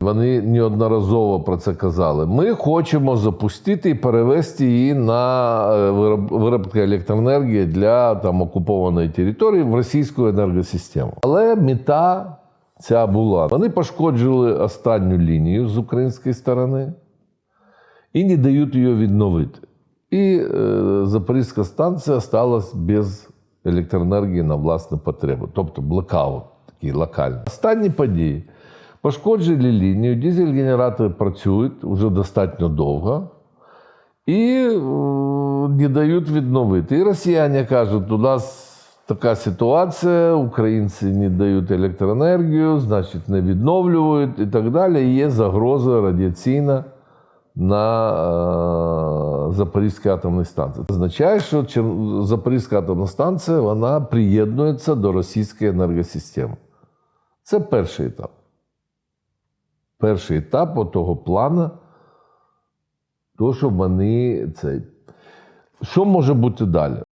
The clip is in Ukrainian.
Вони неодноразово про це казали. Ми хочемо запустити і перевести її на е, вироб- виробку електроенергії для там окупованої території в російську енергосистему. Але мета ця була. Вони пошкоджили останню лінію з української сторони і не дають її відновити. І е, Запорізька станція сталася без електроенергії на власну потребу, тобто блокаут такий локальний. Останні події. Пошкоджили лінію, дизель-генератори працюють вже достатньо довго і е, не дають відновити. І росіяни кажуть, у нас така ситуація, українці не дають електроенергію, значить не відновлюють і так далі. І є загроза радіаційна на е, Запорізькій атомній станції. Це означає, що Запорізька атомна станція вона приєднується до російської енергосистеми. Це перший етап. Перший етап того плану, то, що вони цей. Що може бути далі?